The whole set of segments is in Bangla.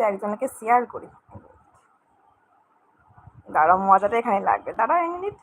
একজনকে শেয়ার করি। দাঁড়াও মজাটা এখানে লাগবে। দাঁড়াও এক মিনিট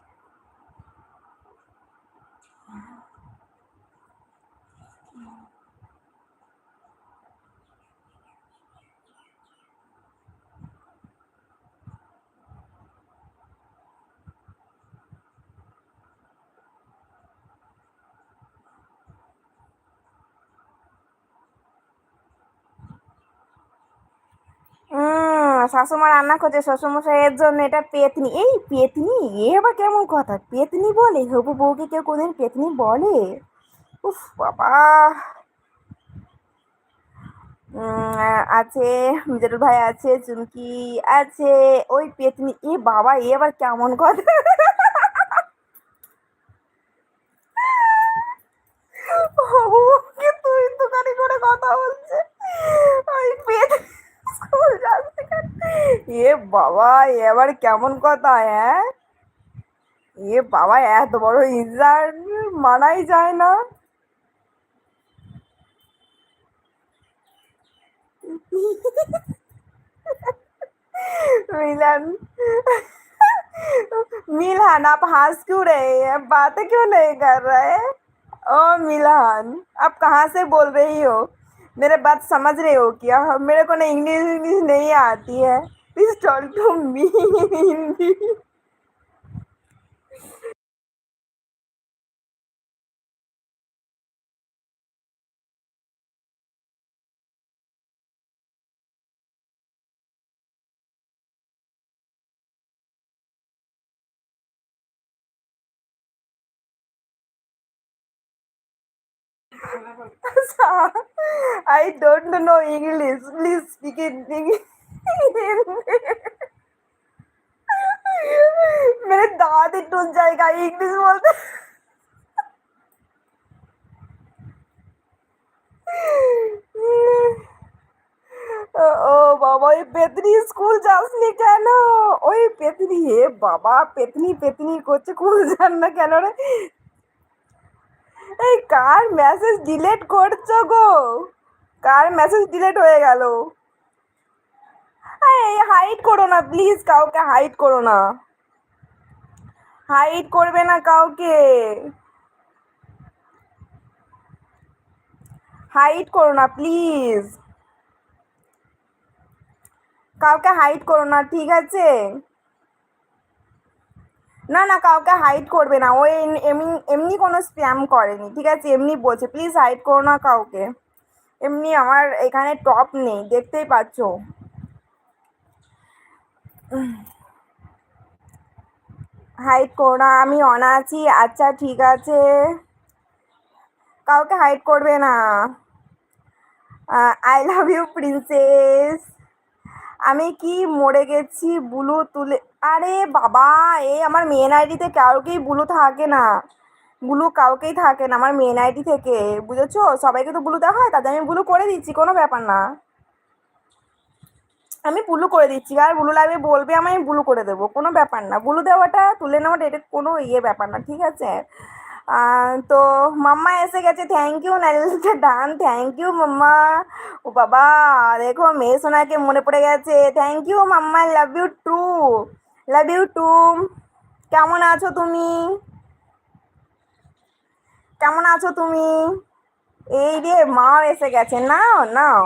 শাশুমা রান্না করছে শ্বশুরমশাইয়ের জন্য এটা পেতনি। এই পেতনি, এ আবার কেমন কথা? পেতনি বলে? হবু বউকে কেউ কোনদিন পেতনি বলে? উফ বাবা। আছে মিজারুল ভাই আছে, চুমকি আছে, ওই পেতনি। এ বাবা, এ আবার কেমন কথা? হবু এ বাবা এবার কেমন কথা হ্যাঁ এ বাবা এত বড় ইজার মানাই যায় না मिलन मिलहन आप हंस क्यों रहे हैं बातें क्यों नहीं कर रहे ओ मिलहन आप कहाँ से बोल रही हो मेरे बात समझ रहे हो क्या मेरे को ना इंग्लिश इंग्लिश नहीं आती है Please talk to me in Hindi. I don't know English. Please speak in English. मेरे दांत ही टूट जाएगा इंग्लिश बोलते ও বাবা ওই পেতনি স্কুল যাসনি কেন ওই পেতনি হে বাবা পেতনি পেতনি করছে স্কুল যান না কেন রে এই কার মেসেজ ডিলেট করছো গো কার মেসেজ ডিলেট হয়ে গেল এই হাইড করো না প্লিজ কাউকে হাইড করো না। হাইড করবে না কাউকে। হাইড করো না প্লিজ কাউকে হাইড করো না, ঠিক আছে? না না, কাউকে হাইড করবে না। ও এমনি এমনি কোনো স্প্যাম করেনি, ঠিক আছে? এমনি বলছে প্লিজ হাইড করো না কাউকে। এমনি আমার এখানে টপ নেই, দেখতেই পাচ্ছ। হাইড করো না, আমি অনা আছি আচ্ছা ঠিক আছে। কাউকে হাইড করবে না। আই লাভ ইউ প্রিন্সেস আমি কি মরে গেছি, বুলু তুলে আরে বাবা, এ আমার মেন আইডিতে কাউকেই বুলু থাকে না। বুলু কাউকেই থাকে না, আমার মেন আইডি থেকে। বুঝেছ? সবাইকে তো বুলু দেওয়া হয়, তাদের আমি বুলু করে দিচ্ছি, কোনো ব্যাপার না। আমি বুলু করে দিচ্ছি। আর বুলু লাগবে বলবে আমি বুলু করে দেবো। কোনো ব্যাপার না। বুলু দেওয়াটা, তুলে নেওয়াটা, এটা কোনো ইয়ে ব্যাপার না, ঠিক আছে? তো মাম্মা এসে গেছে। থ্যাংক ইউ নারিলটা ডান থ্যাংক ইউ মাম্মা। ও বাবা, দেখো, মেয়ে সোনাকে মনে পড়ে গেছে। Thank you mamma. Love you too love you too কেমন আছো তুমি? কেমন আছো তুমি? এই রে, মা এসে গেছে। নাও নাও।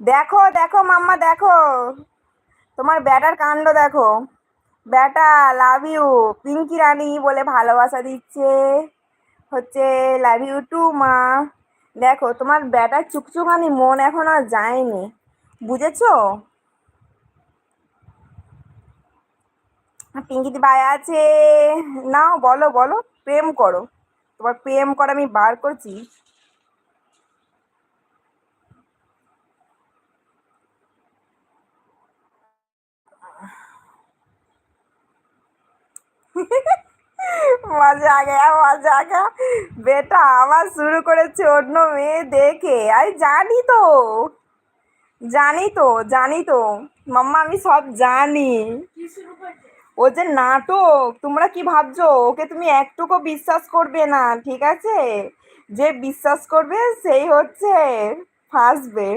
দেখো দেখো মাম্মা, দেখো। তোমার ব্যাটার কাণ্ড দেখো। ব্যাটা লাভ ইউ পিঙ্কি রানী বলে ভালোবাসা দিচ্ছে। হচ্ছে লাভ ইউ টু মা। দেখো, তোমার ব্যাটার চুকচুকানি মন এখন আর যায়নি। বুঝেছ? পিঙ্কিদি ভাই আছে। নাও, বলো বলো, প্রেম করো। তোমার প্রেম করা আমি বার করছি। মজা গেয়া মজা গেয়া বেটা, আবার শুরু করেছে অন্য মেয়ে দেখে। আমি জানি তো। জানি তো জানি তো। মাম্মা, আমি সব জানি। ও যে নাটক, তোমরা কি ভাবছ? ওকে তুমি একটুকু বিশ্বাস করবে না, ঠিক আছে? যে বিশ্বাস করবে, সেই হচ্ছে, ফাঁসবে।